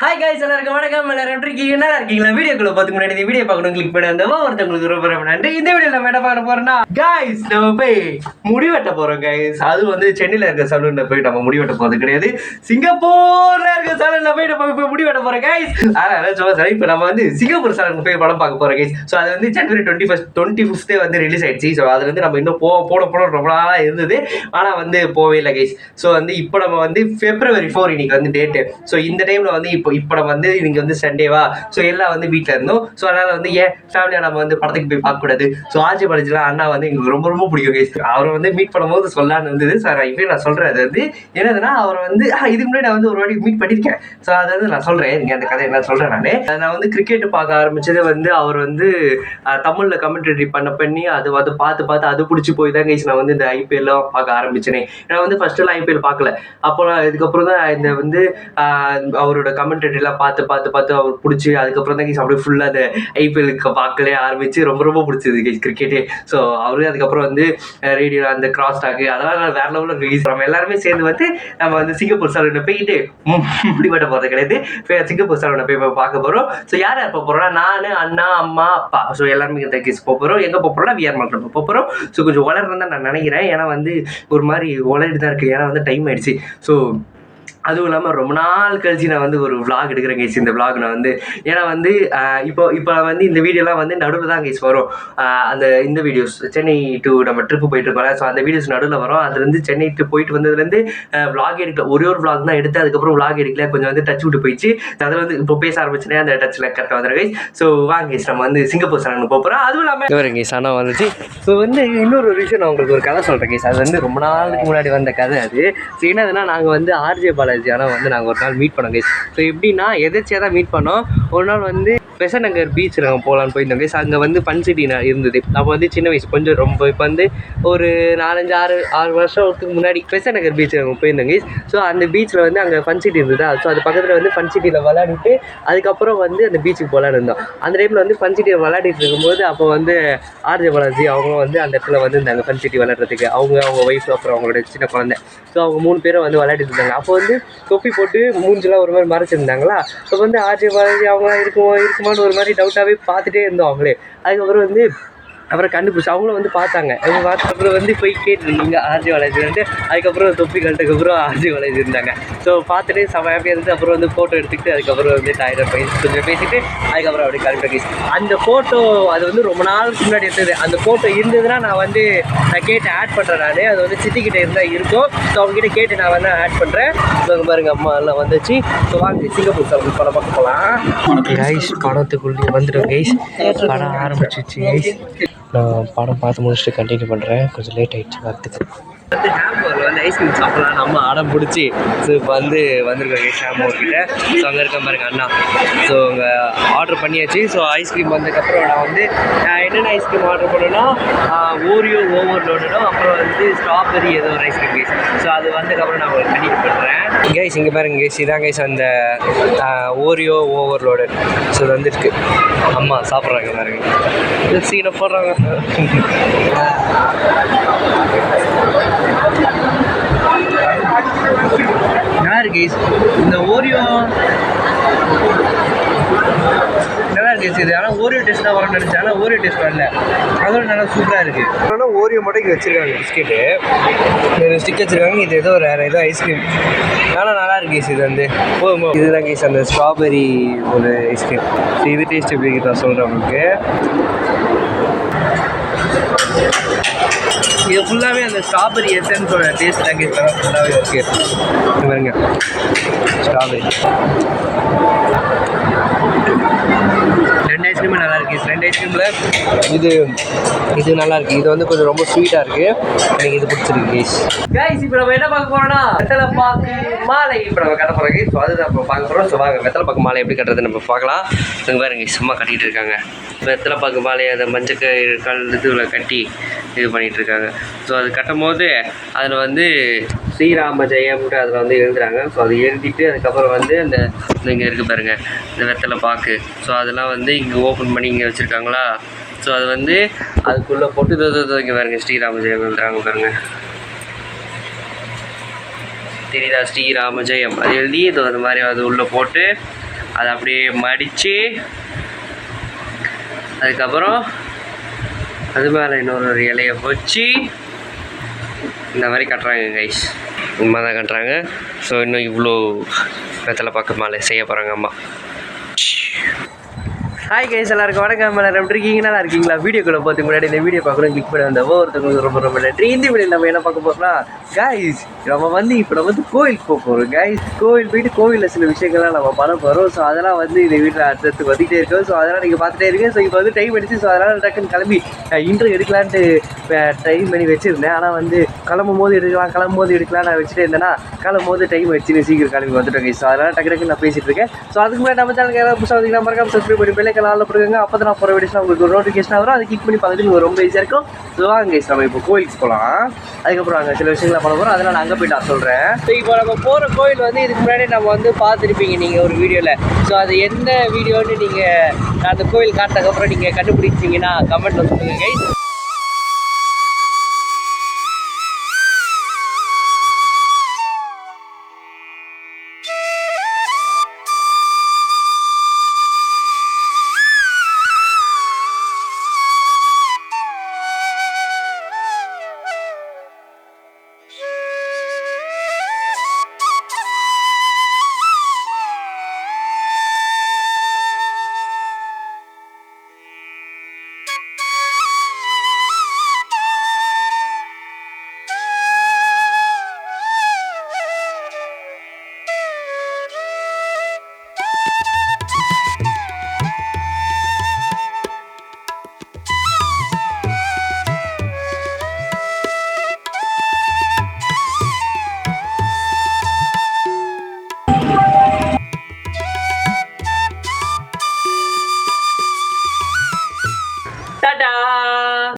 Hi guys எல்லாருக்கும் வணக்கம். எல்லாரும் இருக்கீங்க? நல்லா இருக்கீங்களா? வீடியோக்குள்ள பார்த்து முன்னாடி இந்த வீடியோ பார்க்கணும் கிளிக் பண்ணி அந்த ஒருத்தவங்களுக்கு ரொம்ப ரொம்ப நன்றி. இந்த வீடியோ நம்ம என்ன பார்க்க போறோம்னா காய்ஸ் நம்ம போய் முடி வெட்ட போறோம் காய்ஸ் அது வந்து சென்னையில இருக்க சலூன்ல போய் நம்ம முடி வெட்ட போறது கிடையாது. சிங்கப்பூர்ல இருக்க சலூன்ல போய் நம்ம போய் முடி வெட்ட போறோம் காய்ஸ் அதனால சும்மா சரி இப்போ நம்ம வந்து சிங்கப்பூர் சலூன் போய் படம் பார்க்க போறோம் காய்ஸ் ஸோ அது வந்து ஜனவரி டுவெண்ட்டி ஃபஸ்ட் டுவெண்ட்டி ஃபிஃப்த்தே வந்து ரிலீஸ் ஆயிடுச்சு. ஸோ அது வந்து நம்ம இன்னும் போ போட போட ரொம்ப நாளாக இருந்தது. ஆனால் வந்து போவே இல்லை கைஸ் ஸோ வந்து இப்போ நம்ம வந்து பிப்ரவரி ஃபோர் இன்னைக்கு வந்து டேட்டு ஸோ இந்த டைமில் வந்து இப்போ இப்போ நம்ம வந்து இன்னைக்கு வந்து சண்டேவா ஸோ எல்லாம் வந்து வீட்டில் இருந்தோம். ஸோ அதனால் வந்து ஏன் ஃபேமிலியாக நம்ம வந்து படத்துக்கு போய் பார்க்கக்கூடாது? ஸோ ஆஜி படத்தில் அண்ணா வந்து எங்களுக்கு ரொம்ப ரொம்ப பிடிக்கும் கைஸ் அவரை வந்து மீட் பண்ணும்போது சொல்லான்னு இருந்தது. சார் இப்போ நான் சொல்கிறேன் அது வந்து என்னதுன்னா அவர் வந்து இதுக்கு முன்னாடி நான் வந்து ஒரு வாட்டி மீட் பண்ணியிருக்கேன். ஸோ அதை வந்து நான் சொல்கிறேன் நீங்கள் அந்த கதை என்ன சொல்கிறேன் நான். நான் வந்து கிரிக்கெட் பார்க்க ஆரம்பிச்சது வந்து அவர் வந்து தமிழில் கமெண்ட்ரி பண்ண பண்ணி அது வந்து பார்த்து பார்த்து அது பிடிச்சி போய் தான் கைஸ் நான் வந்து இந்த ஐபிஎல்லாம் பார்க்க ஆரம்பிச்சேனே. நான் வந்து ஃபர்ஸ்ட் எல்லாம் ஐபிஎல் பார்க்கல. அப்போ இதுக்கப்புறம் தான் இந்த வந்து அவரோட கமெண்ட் கமெண்ட்ரிலாம் பார்த்து பார்த்து பார்த்து அவர் பிடிச்சி அதுக்கப்புறம் தான் அப்படியே ஃபுல்லாக அந்த ஐபிஎலுக்கு பார்க்கலே ஆரம்பித்து ரொம்ப ரொம்ப பிடிச்சது கைஸ் கிரிக்கெட்டே ஸோ அவரு அதுக்கப்புறம் வந்து ரேடியோ அந்த கிராஸ் டாக்கு அதெல்லாம் நான் வேற லெவலில் ரிலீஸ் நம்ம எல்லாருமே சேர்ந்து வந்து நம்ம வந்து சிங்கப்பூர் சலூனை போயிட்டு முடிவட்ட போகிறது கிடையாது. சிங்கப்பூர் சலூனை போய் பார்க்க போகிறோம் ஸோ யார் யார் போக போகிறோம்னா நான் அண்ணா அம்மா அப்பா. ஸோ எல்லாருமே இந்த கேஸ் போக போகிறோம் எங்கே போக போகிறோம்னா விஆர் மார்க்கெட் போக போகிறோம் ஸோ கொஞ்சம் வளர்றதுன்னு தான் நான் நினைக்கிறேன். ஏன்னா வந்து ஒரு மாதிரி வளர்ட்டு தான் இருக்குது ஏன்னா வந்து டைம் ஆயிடுச்சு. ஸோ அதுவும் இல்லாமல் ரொம்ப நாள் கழிச்சு நான் வந்து ஒரு விளாக் எடுக்கிறேன் கேஸ் இந்த விளாக் நான் வந்து ஏன்னா வந்து இப்போ இப்போ வந்து இந்த வீடியோலாம் வந்து நடுவில் தான் கேஸ் வரும். அந்த இந்த வீடியோஸ் சென்னை டு நம்ம ட்ரிப்பு போயிட்டு இருக்கோம்ல ஸோ அந்த வீடியோஸ் நடுவில் வரும். அதுலேருந்து சென்னை டு போயிட்டு வந்ததுலேருந்து விளாக் எடுக்கல. ஒரே ஒரு விளாக் தான் எடுத்து அதுக்கப்புறம் விளாக் எடுக்கல. கொஞ்சம் வந்து டச் விட்டு போயிடுச்சு. அதில் வந்து இப்போ பேச ஆரம்பிச்சுனே அந்த டச்சில் கரெக்டாக வந்துடும் கைஸ் ஸோ வாங்க guys, நம்ம வந்து சிங்கப்பூர் சரண் போக போகிறோம் அதுவும் இல்லாமல் இவர் கேஸ் ஆனால் வந்துச்சு. ஸோ வந்து இன்னொரு விஷயம் நான் உங்களுக்கு ஒரு கதை சொல்கிறேன் கேஸ் அது வந்து ரொம்ப நாளுக்கு முன்னாடி வந்த கதை அது. ஸோ என்னதுன்னா நாங்கள் வந்து ஆர்ஜே பாலாஜி ஆனால் வந்து நாங்கள் ஒரு நாள் மீட் பண்ணோம் கைஸ் ஸோ எப்படின்னா எதிர்ச்சியாக தான் மீட் பண்ணோம். ஒரு நாள் வந்து பெசநகர் பீச் நாங்கள் போகலான்னு போயிருந்தோம் கைஸ் அங்கே வந்து ஃபன் சிட்டி இருந்தது. அப்போ வந்து சின்ன வயசு கொஞ்சம் ரொம்ப இப்போ வந்து ஒரு நாலஞ்சு ஆறு ஆறு வருஷத்துக்கு முன்னாடி பெசநகர் பீச் நாங்கள் போயிருந்தோம் கைஸ் ஸோ அந்த பீச்சில் வந்து அங்கே ஃபன் சிட்டி இருந்ததா? ஸோ அது பக்கத்தில் வந்து ஃபன் சிட்டியில் விளையாடிட்டு அதுக்கப்புறம் வந்து அந்த பீச்சுக்கு போகலான்னு இருந்தோம். அந்த டைமில் வந்து ஃபன் சிட்டியில் விளையாடிட்டு இருக்கும்போது அப்போ வந்து ஆர்ஜே பாலாஜி அவங்களும் வந்து அந்த இடத்துல வந்து இருந்தாங்க ஃபன் சிட்டி விளையாடுறதுக்கு. அவங்க அவங்க ஒய்ஃப் அப்புறம் அவங்களோட சின்ன குழந்தை. ஸோ அவங்க மூணு பேரும் வந்து விளையாடிட்டு இருந்தாங்க. அப்போ வந்து தொப்பி போட்டு மூஞ்சிலாம் ஒரு மாதிரி மறைச்சிருந்தாங்களா? ஸோ வந்து ஆர்ஜே பாலாஜி அவங்களாம் இருக்கும் இருக்குமான்னு ஒரு மாதிரி டவுட்டாகவே பார்த்துட்டே இருந்தோம் அவங்களே. அதுக்கப்புறம் வந்து அப்புறம் கண்டுபிடிச்சி அவங்களும் வந்து பார்த்தாங்க. அவங்க பார்த்த அப்புறம் வந்து போய் கேட்டுருந்தீங்க ஆர்ஜி காலேஜ் வந்து அதுக்கப்புறம் தொப்பி கழட்டதுக்கப்புறம் ஆர்ஜி காலேஜ் இருந்தாங்க. ஸோ பார்த்துட்டு செம ஹாப்பியாக இருந்து அப்புறம் வந்து ஃபோட்டோ எடுத்துக்கிட்டு அதுக்கப்புறம் வந்து டாய்லெட் போய் கொஞ்சம் பேசிட்டு அதுக்கப்புறம் அப்படியே கிளம்பி அந்த ஃபோட்டோ அது வந்து ரொம்ப நாளுக்கு முன்னாடி எடுத்தது அந்த ஃபோட்டோ இருந்ததுன்னா நான் வந்து நான் கேட்டு ஆட் பண்ணுறேன் நான். அது வந்து சித்திக்கிட்ட இருந்தால் இருக்கும். ஸோ அவங்ககிட்ட கேட்டு நான் வந்து ஆட் பண்ணுறேன் ஸோ பாருங்க அம்மா எல்லாம் வந்துச்சு. ஸோ வாங்க சிங்கப்பூர் சார் படம் பார்க்க போகலாம் கைஸ் படத்துக்குள்ளே வந்துடும் கைஸ் படம் ஆரம்பிச்சிச்சு கைஸ் நான் படம் பார்த்து முடிச்சுட்டு கண்டினியூ பண்ணுறேன் கொஞ்சம் லேட் ஆயிடுச்சு வரத்துக்கு வந்து ஹேம்பூரில் வந்து ஐஸ்கிரீம் சாப்பிடலாம். நம்ம அடம் பிடிச்சி ஸோ இப்போ வந்து வந்திருக்காங்க ஹேம்பூர் கிட்ட. ஸோ அங்கே இருக்க பாருங்க அண்ணா. ஸோ அங்கே ஆர்டர் பண்ணியாச்சு. ஸோ ஐஸ்கிரீம் வந்ததுக்கப்புறம் நான் வந்து என்னென்ன ஐஸ்கிரீம் ஆர்டர் பண்ணேன்னா ஓரியோ ஓவர்லோடடும் அப்புறம் வந்து ஸ்ட்ராபெரி ஏதோ ஒரு ஐஸ்கிரீம் கேஸ் ஸோ அது வந்ததுக்கப்புறம் நான் உங்களுக்கு கண்டிப்பாக பண்ணுறேன் கேஸ் இங்கே பாருங்க கேஸ் இதான் கேஸ் அந்த ஓரியோ ஓவர்லோடு ஸோ இது வந்துருக்கு. அம்மா சாப்பிட்றாங்க பாருங்க. சீனை போடுறாங்க. நல்லா இருக்கு இந்த ஓரியோ நல்லா இருக்கு இது. ஆனால் ஓரியோ டேஸ்ட் தான் வரணும்னு நினச்சேன். ஆனால் ஓரியோ டேஸ்ட் வரல. அதோட நல்லா சூப்பராக இருக்குது ஆனால் ஓரியோ மட்டும் இங்கே வச்சுருக்காங்க பிஸ்கெட்டு ஒரு ஸ்டிக் வச்சுருக்காங்க. இது ஏதோ வேறு ஏதோ ஐஸ்கிரீம் ஆனால் நல்லா இருக்கு இது வந்து. போதும் இதுதான் கேஸ் அந்த ஸ்ட்ராபெரி ஒரு ஐஸ்கிரீம் இது டேஸ்ட் எப்படி நான் சொல்கிறேன் உங்களுக்கு. இது ஃபுல்லாகவே அந்த ஸ்ட்ராபெரி எசன்ஸோட டேஸ்ட் பேக்கேஜ் ஃபுல்லாகவே ஓகே பாருங்க. ஸ்ட்ராபெரி ரெண்டு ஐஸ்கிரீமும் நல்லா இருக்கு. ரெண்டு ஐஸ்கிரீமில் இது இது நல்லா இருக்கு. இது வந்து கொஞ்சம் ரொம்ப ஸ்வீட்டாக இருக்கு. எனக்கு இது பிடிச்சிருக்கு கேஸ் கைஸ் இப்போ நம்ம என்ன பார்க்க போறோம்னா வெத்தலை பாக்கு மாலை. இப்போ நம்ம கட்ட போகிறோம் ஸோ அது இப்போ பார்க்க போகிறோம் ஸோ வாங்க வெத்தலை பாக்கு மாலை எப்படி கட்டுறது நம்ம பார்க்கலாம். இங்கே பாருங்க சும்மா கட்டிட்டு இருக்காங்க. வெத்தலை பாக்கு மாலையை அதை மஞ்சள் கல் இதுவில் கட்டி இது பண்ணிட்டு இருக்காங்க. ஸோ அது கட்டும் போது அதில் வந்து ஸ்ரீராம ஜெயம்ன்ற அதில் வந்து எழுதுறாங்க. ஸோ அது எழுதிட்டு அதுக்கப்புறம் வந்து அந்த இங்கே இருக்குது பாருங்க. இந்த வெத்தலை பாக்கு. ஸோ அதெல்லாம் வந்து இங்கே ஓப்பன் பண்ணி இங்கே வச்சுருக்காங்களா? ஸோ அது வந்து அதுக்குள்ளே போட்டு இதோ இங்கே பாருங்க. ஸ்ரீராம ஜெயம் எழுதுறாங்க பாருங்க. தெரியுதா? ஸ்ரீராம ஜெயம் அது எழுதி இது அந்த மாதிரி அது உள்ளே போட்டு அதை அப்படியே மடித்து அதுக்கப்புறம் அது மேலே இன்னொரு ஒரு இலையை வச்சு இந்த மாதிரி கட்டுறாங்க கைஸ் உண்மை தான் கட்டுறாங்க. ஸோ இன்னும் இவ்வளோ வெத்தலை பார்க்க மாலை செய்ய போகிறாங்க அம்மா. ஹாய் கைஸ் எல்லாருக்கும் வணக்கம். எல்லாரும் எப்படி இருக்கீங்க? நல்லா இருக்கீங்களா? வீடியோக்குள்ள பார்த்து முன்னாடி இந்த வீடியோ பார்க்கணும் கிளிக் பண்ணி வந்த ஒவ்வொருத்தவங்களுக்கு ரொம்ப ரொம்ப நன்றி. இந்த வீடியோ நம்ம என்ன பார்க்க போகிறோம்னா கைஸ் நம்ம வந்து இப்போ நம்ம வந்து கோயிலுக்கு போக போகிறோம் கைஸ் கோவில் போயிட்டு கோவிலில் சில விஷயங்கள்லாம் நம்ம பண்ண போகிறோம் ஸோ அதெல்லாம் வந்து இந்த வீட்டில் அடுத்தடுத்து வந்துகிட்டே இருக்கோம். ஸோ அதெல்லாம் நீங்கள் பார்த்துட்டே இருக்கேன் ஸோ இப்போ வந்து டைம் அடிச்சு ஸோ அதனால் டக்குன்னு கிளம்பி இன்ட்ரோ எடுக்கலான்ட்டு டைம் பண்ணி வச்சுருந்தேன். ஆனால் வந்து கிளம்பும் போது எடுக்கலாம் கிளம்பும் போது எடுக்கலாம். நான் வச்சுட்டு இருந்தேன்னா கிளம்பும் போது டைம் வச்சுன்னு சீக்கிரம் கிளம்பி வந்துட்டோம் ஸோ அதனால் டக்கு டக்குன்னு நான் பேசிகிட்டு இருக்கேன். ஸோ அதுக்கு முன்னாடி நம்ம சேனலுக்கு ஏதாவது புதுசாக வந்தீங்கன்னா மறக்காம சப்ஸ்கிரைப் பண்ணி பெல்லை கலாலில் கொடுக்குங்க அப்போ தான் நான் போகிற வீடியோஸ் உங்களுக்கு ஒரு நோட்டிஃபிகேஷன் வரும். அதை கிளிக் பண்ணி பார்த்துட்டு உங்களுக்கு ரொம்ப ஈஸியாக இருக்கும். ஸோ வாங்க guys, நம்ம இப்போ கோயிலுக்கு போகலாம் அதுக்கப்புறம் அங்கே சில விஷயங்களை பண்ண போகிறோம் அதெல்லாம் நான் அங்கே போய் நான் சொல்கிறேன் ஸோ இப்போ நம்ம போகிற கோயில் வந்து இதுக்கு முன்னாடி நம்ம வந்து பார்த்துருப்பீங்க நீங்கள் ஒரு வீடியோவில் ஸோ அது எந்த வீடியோன்னு நீங்கள் அந்த கோயில் காட்டினதுக்கப்புறம் நீங்கள் கண்டுபிடிச்சிங்கன்னா கமெண்ட்டில் சொல்லுங்கள் கைஸ்